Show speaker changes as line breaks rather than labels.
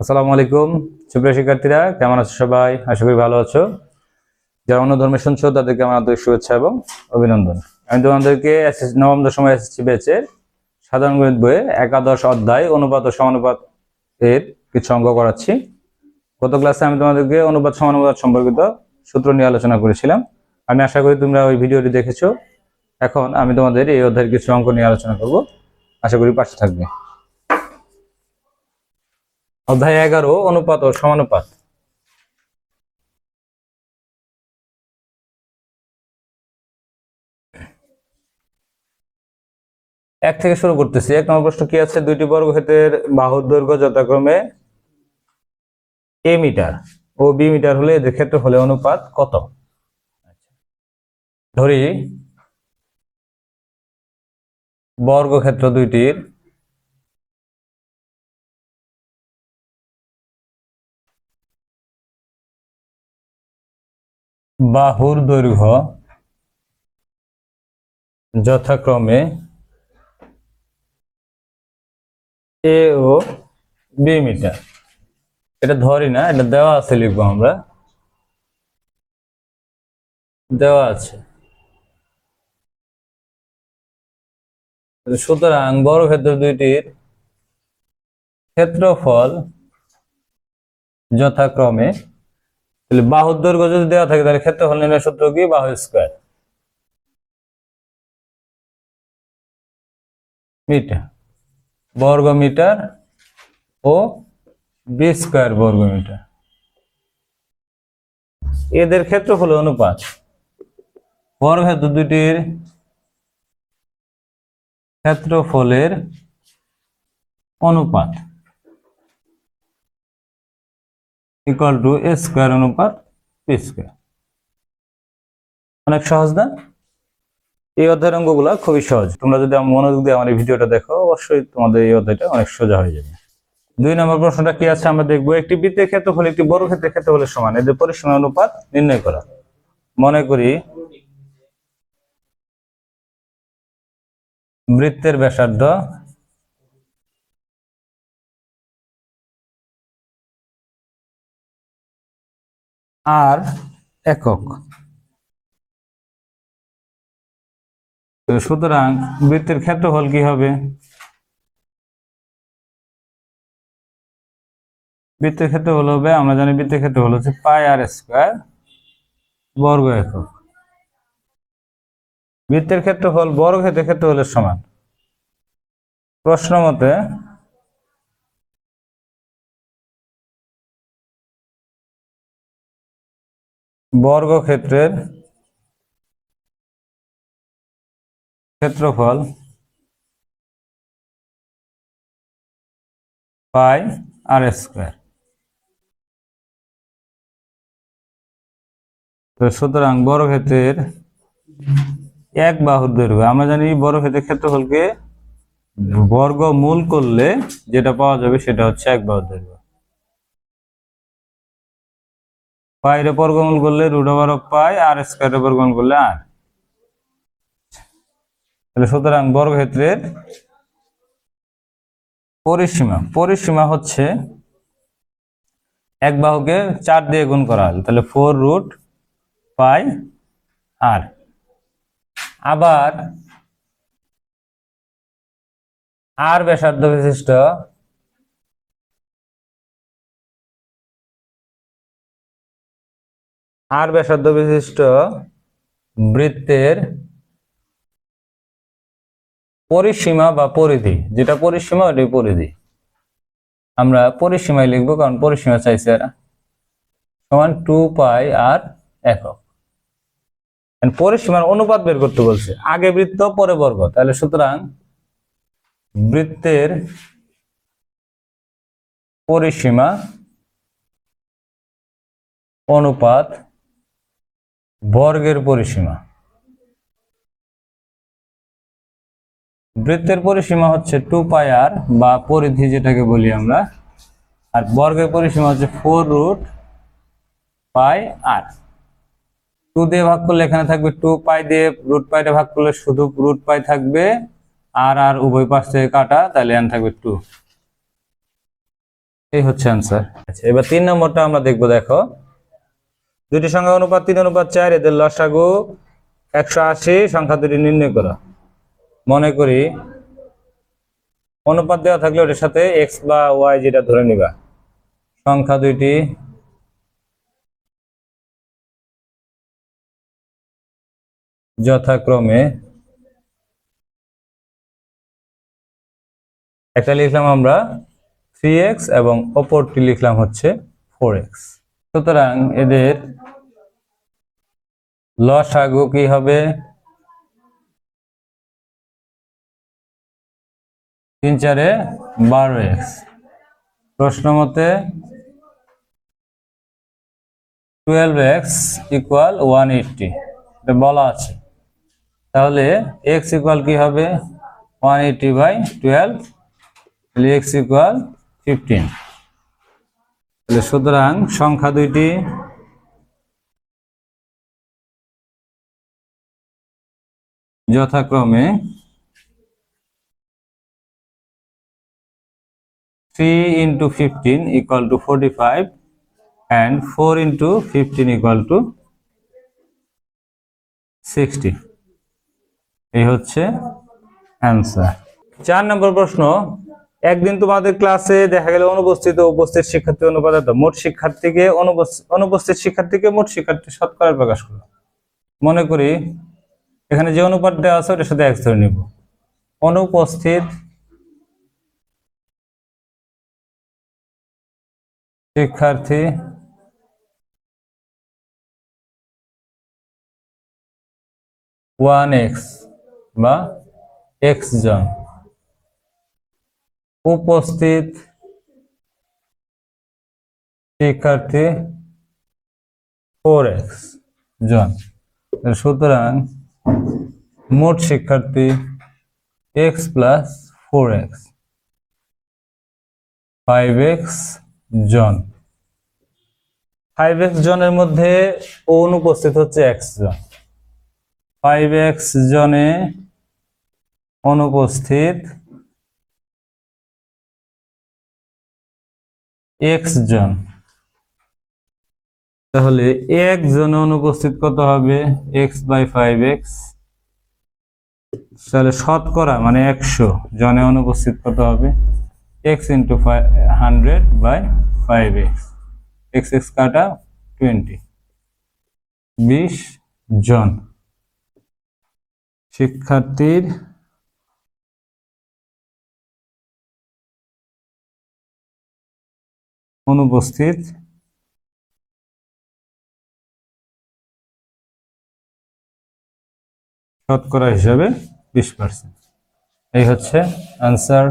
আসসালামু আলাইকুম। সুপ্রিয় শিক্ষার্থীরা, কেমন আছো সবাই? আশা করি ভালো আছো। যারা অন্য ধর্মে শুনছো, তাদেরকে আমার আন্তরিক শুভেচ্ছা এবং অভিনন্দন। আমি তোমাদেরকে নবম দশম এসএসসি ব্যাচের সাধারণ গণিত বইয়ে একাদশ অধ্যায় অনুপাত ও সমানুপাত এর কিছু অঙ্ক করাচ্ছি। গত ক্লাসে আমি তোমাদেরকে অনুপাত, সমানুপাত সম্পর্কিত সূত্র নিয়ে আলোচনা করেছিলাম। আমি আশা করি তোমরা ওই ভিডিওটি দেখেছ। এখন আমি তোমাদের এই অধ্যায়ের কিছু অঙ্ক নিয়ে আলোচনা করব। আশা করি পাশে থাকবে। অধ্যায় এগারো, অনুপাত ও সমানুপাত। এক থেকে শুরু করতেছি। এক নম্বর প্রশ্ন কি আছে? দুইটি বর্গক্ষেত্রের বাহুর দৈর্ঘ্য যথাক্রমে এ মিটার ও বি মিটার হলে এদের ক্ষেত্র হলে অনুপাত কত? ধরি, বর্গক্ষেত্র দুইটির বাহুর দৈর্ঘ্য যথাক্রমে এ ও বি মিটার। এটা ধরি না, এটা দেওয়া আছে লিখব আমরা। দেওয়া আছে। সুতরাং বড় ক্ষেত্র দুইটির ক্ষেত্রফল যথাক্রমে তাহলে বাহুর দৈর্ঘ্য যদি দেওয়া থাকে, তাহলে ক্ষেত্রফল নির্ণয় সূত্র কি? বাহু স্কোয়ার। মিটার। বর্গ মিটার ও বি স্কোয়ার বর্গ মিটার এদের ক্ষেত্রফল অনুপাত। বর্গক্ষেত্র দুটির ক্ষেত্রফলের অনুপাত। ইকুয়াল টু এ স্কোয়ার অনুপাত পি স্কোয়ার অনেক সহজ না? এই অধ্যায়ের অঙ্কগুলো খুবই সহজ। তোমরা যদি মনোযোগ দিয়ে আমার এই ভিডিওটা দেখো, অবশ্যই তোমাদের এই অধ্যায়টা অনেক সোজা হয়ে যাবে। দুই নম্বর প্রশ্নটা কি আছে? আমরা দেখব একটি বৃত্তের ক্ষেত্রফল, একটি বড় ক্ষেত্রের ক্ষেত্রফলের সমান। এদের পরিসীমা অনুপাত নির্ণয় করা। মনে করি বৃত্তের ব্যাসার্ধ আর একক। সুতরাং বৃত্তের ক্ষেত্রফল কি হবে? বৃত্তের ক্ষেত্রফল হবে, আমরা জানি বৃত্তের ক্ষেত্রফল হচ্ছে পাই আর স্কোয়ার বর্গ একক। বৃত্তের ক্ষেত্রফল বর্গ ক্ষেত্রের ক্ষেত্রফলের সমান। প্রশ্ন মতে বর্গক্ষেত্রের ক্ষেত্রফল পাই আর স্কোয়ার। তো সুতরাং বর্গক্ষেত্রের এক বাহুর দৈর্ঘ্য, আমরা জানি বর্গক্ষেত্রের ক্ষেত্রফলকে বর্গমূল করলে যেটা পাওয়া যাবে সেটা হচ্ছে এক বাহুর দৈর্ঘ্য। পায়ের বর্গমূল করলে রুট ওভার অফ পাই আর স্কোয়ারের বর্গমূল করলে আর তাহলে সুতরাং বর্গক্ষেত্রের পরিসীমা পরিসীমা হচ্ছে এক বাহুকে চার দিয়ে গুণ করা হল তাহলে ফোর রুট পাই আর আবার আর ব্যাসার্ধ বিশিষ্ট আর ব্যাসার্ধ বিশিষ্ট বৃত্তের পরিসীমা বা পরিধি। যেটা পরিসীমা ওটাই পরিধি। আমরা পরিসীমায় লিখব, কারণ পরিসীমা চাইছে এরা। সমান টু পাই আর একক। পরিসীমার অনুপাত বের করতে বলছে। আগে বৃত্ত, পরে বর্গ। তাহলে সুতরাং বৃত্তের পরিসীমা অনুপাত বর্গের পরিসীমা। বৃত্তের পরিসীমা হচ্ছে টু পাই আর বা পরিধি যেটাকে বলি আমরা। আর বর্গের পরিসীমা হচ্ছে four root pi R two দিয়ে ভাগ করলে এখানে থাকবে টু পাই দিয়ে রুট পাইটা ভাগ করলে শুধু রুট পাই থাকবে। আর আর উভয় পাশ থেকে কাটা, তাহলে এন থাকবে টু এই হচ্ছে অ্যান্সার আচ্ছা এবার তিন নম্বরটা আমরা দেখব, দেখো। দুটি সংখ্যা অনুপাত, তিন অনুপাত, চার, এদের লসাগু একশো আশি, সংখ্যা দুটি নির্ণয় করা। মনে করি অনুপাত দেওয়া থাকলে ওটার সাথে এক্স বা ওয়াই যেটা ধরে নিবা। সংখ্যা দুইটি যথাক্রমে একটা লিখলাম আমরা থ্রি এক্স এবং অপরটি লিখলাম হচ্ছে ফোর এক্স সুতরাং এদের লসাগু কি হবে? তিন চারে বারো এক্স। প্রশ্ন মতে twelve x equal one eighty. এটা বলা আছে। তাহলে এক্স ইকুয়াল কি হবে? One eighty by twelve. X equal fifteen. সুতরাং সংখ্যা দুইটি। যথাক্রমে three into fifteen equal to forty five and four into fifteen equal to sixty এই হচ্ছে অ্যান্সার চার নম্বর প্রশ্ন একদিন তোমাদের ক্লাসে দেখা গেল অনুপস্থিত, উপস্থিত শিক্ষার্থী অনুপাত মোট শিক্ষার্থীকে অনুপস্থিত শিক্ষার্থীকে মোট শিক্ষার্থী শতকরা প্রকাশ করো মনে করি এখানে যে অনুপাত দেওয়া আছে, ওটার সাথে এক ধরে নিব। অনুপস্থিত শিক্ষার্থী ওয়ান এক্স বা এক্স জন। উপস্থিত শিক্ষার্থী ফোর এক্স জন। সুতরাং মোট শিক্ষার্থী x plus four x five x জন। ফাইভ এক্স জনের মধ্যে অনুপস্থিত হচ্ছে এক্স জন? ফাইভ এক্স জনে অনুপস্থিত এক্স জন। তাহলে এক জনে অনুপস্থিত কত হবে? এক্স বাই ফাইভ এক্স তাহলে শতকরা মানে একশো জনে অনুপস্থিত কত হবে? X into five hundred by five x x x কাটা টোয়েন্টি বিশ জন। শিক্ষার্থীর অনুপস্থিত। শতকরা হিসাবে বিশ পার্সেন্ট এই হচ্ছে আনসার